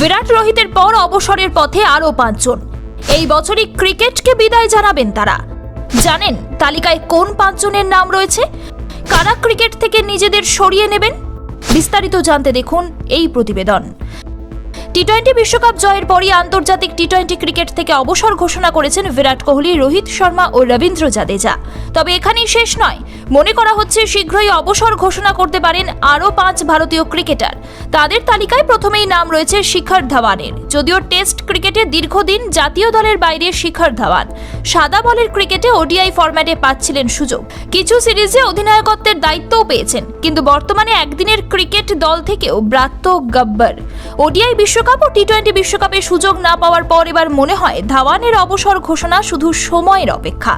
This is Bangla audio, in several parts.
বিরাট রোহিতের পর অবসরের পথে আরও পাঁচজন। এই বছরই ক্রিকেটকে বিদায় জানাবেন তারা। জানেন তালিকায় কোন পাঁচজনের নাম রয়েছে? কারা ক্রিকেট থেকে নিজেদের সরিয়ে নেবেন? বিস্তারিত জানতে দেখুন এই প্রতিবেদন। টি টোয়েন্টি বিশ্বকাপ জয়ের পরই আন্তর্জাতিক টি টোয়েন্টি ক্রিকেট থেকে অবসর ঘোষণা করেছেন বিরাট কোহলি, রোহিত শর্মা ও রবীন্দ্র জাদেজা। তবে এখানেই শেষ নয়। মনে করা হচ্ছে শীঘ্রই অবসর ঘোষণা করতে পারেন আরও পাঁচ ভারতীয় ক্রিকেটার। তাদের তালিকায় প্রথমেই নাম রয়েছে শিখর ধাওয়ানের। যদিও টেস্ট ক্রিকেটে দীর্ঘদিন জাতীয় দলের বাইরে শিখর ধাওয়ান। সাদা বলের ক্রিকেটে ওডিআই ফরম্যাটে পাচ্ছিলেন সুযোগ। কিছু সিরিজে অধিনায়কত্বের দায়িত্বও পেয়েছেন। কিন্তু বর্তমানে একদিনের ক্রিকেট দল থেকেও ব্রাত্য গব্বর। ওডিআই বিশ্বকাপ ও টি টোয়েন্টি বিশ্বকাপে সুযোগ না পাওয়ার পর এবার মনে হয় ধাওয়ানের অবসর ঘোষণা শুধু সময়ের অপেক্ষা।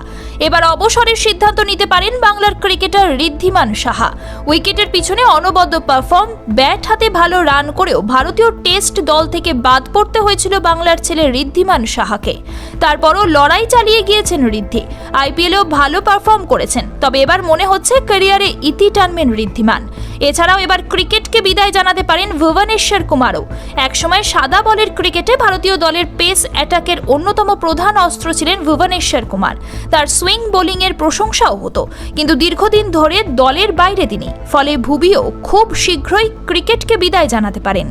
এবার অবসরের সিদ্ধান্ত নিতে পারেন বাংলার ক্রিকেটার ঋদ্ধিমান সাহা। উইকেটের পিছনে অনবদ্য পারফর্ম ব্যাট হাতে ভালো রান করেও ভারতীয় টেস্ট দল থেকে বাদ পড়তে হয়েছিল বাংলার ছেলে ঋদ্ধিমান সাহাকে। তারপরও লড়াই চালিয়ে গিয়েছেন ঋদ্ধি। আইপিএলেও ভালো পারফর্ম করেছেন, তবে এবার মনে হচ্ছে ক্যারিয়ারে ইতি টানবেন ঋদ্ধিমান। এছাড়াও এবার ক্রিকেটকে বিদায় জানাতে পারেন ভুবনেশ্বর কুমারও। একসময় সাদা বলের ক্রিকেটে ভারতীয় দলের পেস অ্যাটাকের অন্যতম প্রধান অস্ত্র ছিলেন ভুবনেশ্বর কুমার। তার সুইং বোলিংয়ের প্রশংসাও হতো। কিন্তু দীর্ঘদিন ধরে দলের বাইরে তিনি ফলে ভুবিও খুব শীঘ্রই ক্রিকেটকে বিদায় জানাতে পারেন।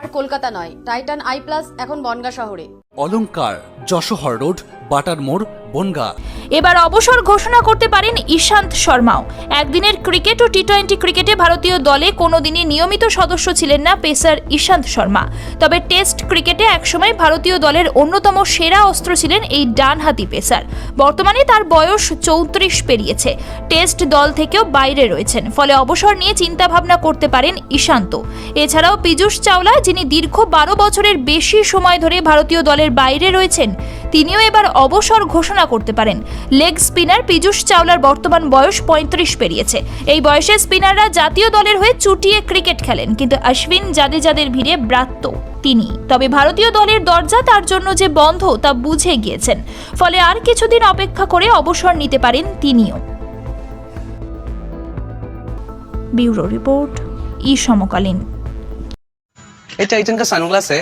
আর কলকাতা নয় টাইটান আই প্লাস এখন বনগা শহরে। অলংকার যশোহর রোড বাটার মোড়, বনগা। এবার অবসর ঘোষণা করতে পারেন ঈশান্ত শর্মাও। একদিনের ক্রিকেট ও টি টোয়েন্টি ক্রিকেটে ভারতীয় দলে কোনোদিনই নিয়মিত সদস্য ছিলেন না পেসার ঈশান্ত শর্মা। তবে টেস্ট ক্রিকেটে একসময় ভারতীয় দলের অন্যতম সেরা অস্ত্র ছিলেন এই ডানহাতি পেসার। বর্তমানে তার বয়স চৌত্রিশ পেরিয়েছে। টেস্ট দল থেকেও বাইরে রয়েছেন। ফলে অবসর নিয়ে চিন্তাভাবনা করতে পারেন ঈশান্ত। এছাড়াও পীযূষ চাওলা, যিনি দীর্ঘ বারো বছরের বেশি সময় ধরে ভারতীয় দলের বাইরে রয়েছেন তিনিও এবার অবসর ঘোষণা করতে পারেন লেগ স্পিনার পীযূষ চাওলার বর্তমান বয়স পঁয়ত্রিশ পেরিয়েছে এই বয়সে স্পিনাররা জাতীয় দলের হয়ে চুটিয়ে ক্রিকেট খেলেন কিন্তু অশ্বিন জাদেজাদের ভিড়ে ব্রাত্য তিনি তবে ভারতীয় দলের দরজা তার জন্য যে বন্ধ তা বুঝে গিয়েছেন ফলে আর কিছুদিন অপেক্ষা করে অবসর নিতে পারেন তিনিও ব্যুরো রিপোর্ট ই সমকালীন ये टाइटन का सनग्लास है